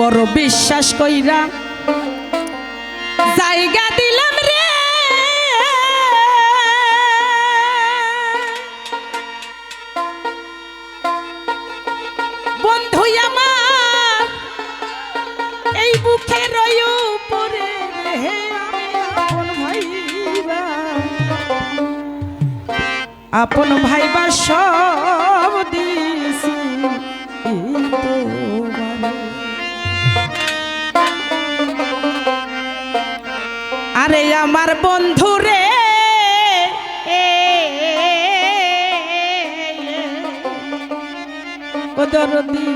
বড় বিশ্বাস কইরা জায়গা দিলাম রে। বন্ধু আমার, এই মুখে রয় পরে আপন ভাইবা সব ও দরদি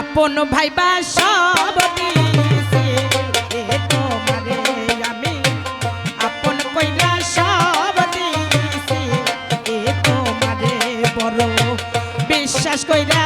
আপন ভাইবা সব দিছে তোমারে আমি। আপন কইলা সব দিছে তোমারে বড়। বিশ্বাস কইরা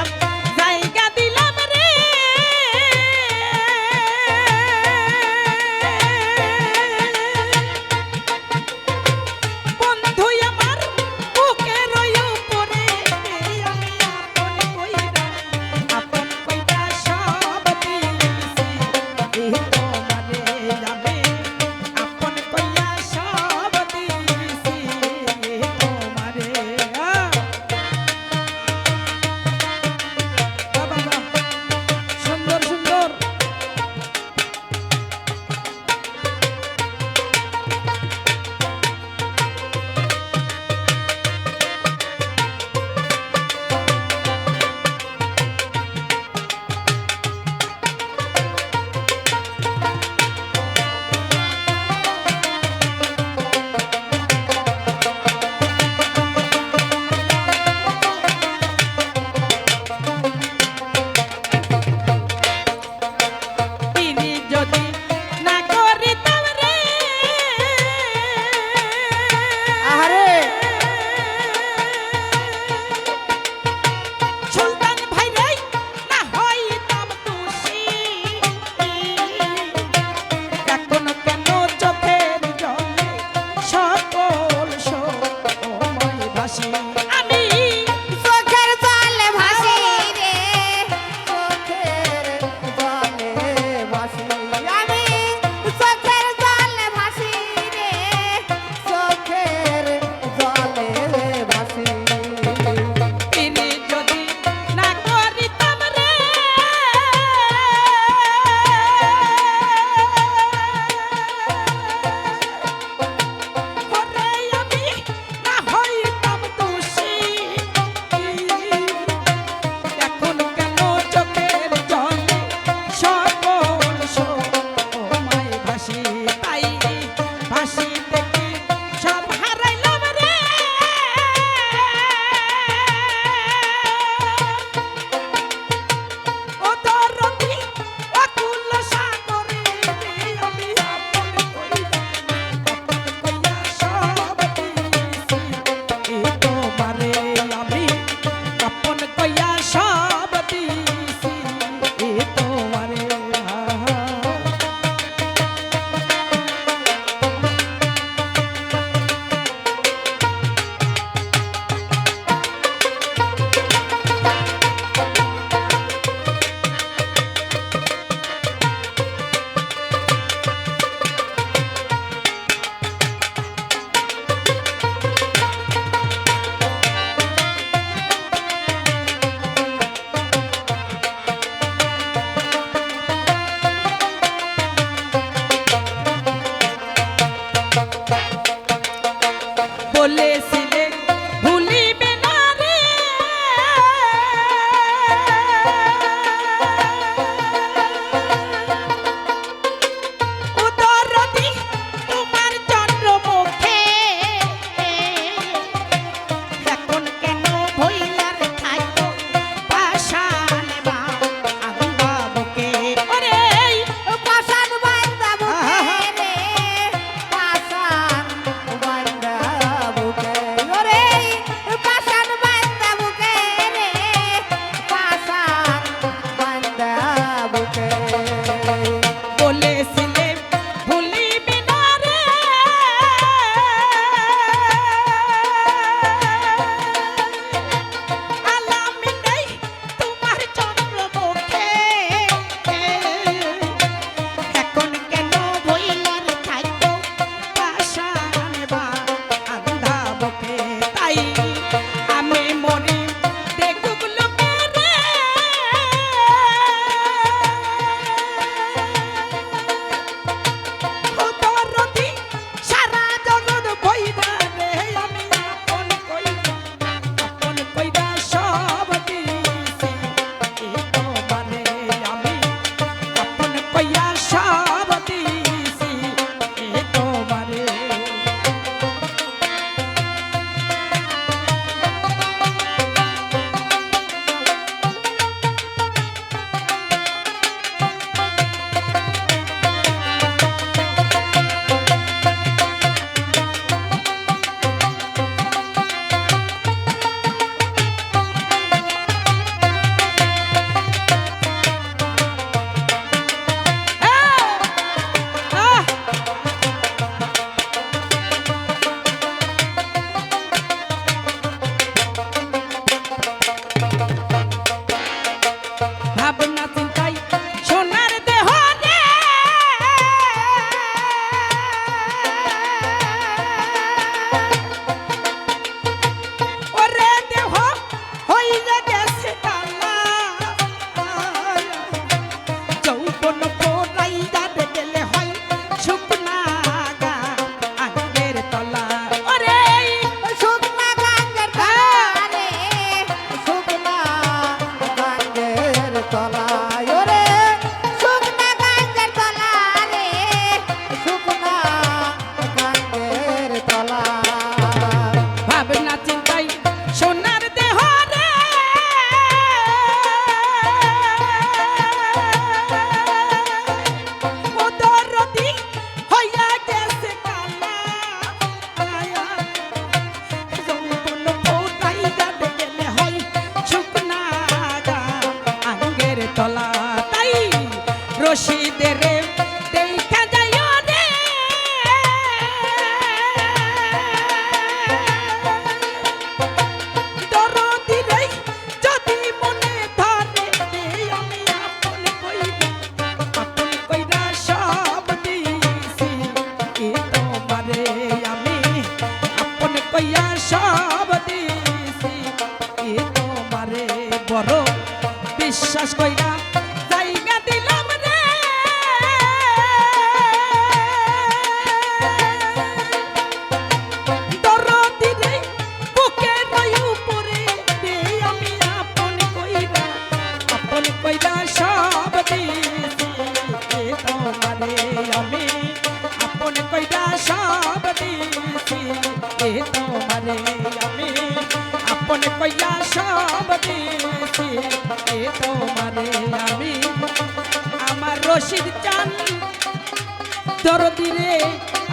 বড় বিশ্বাস কইরা জায়গা দিলাম রে। দরদি রে, বুকের উপরে দে আমি আপন কইরা আপন কইরা সব দিছি আমি আপন কইরা সব আমি আপন কইরা সব আমার রশিদ চান। দরদিরে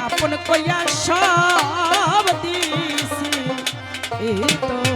আপন কইয়া সব দিছি। এই তো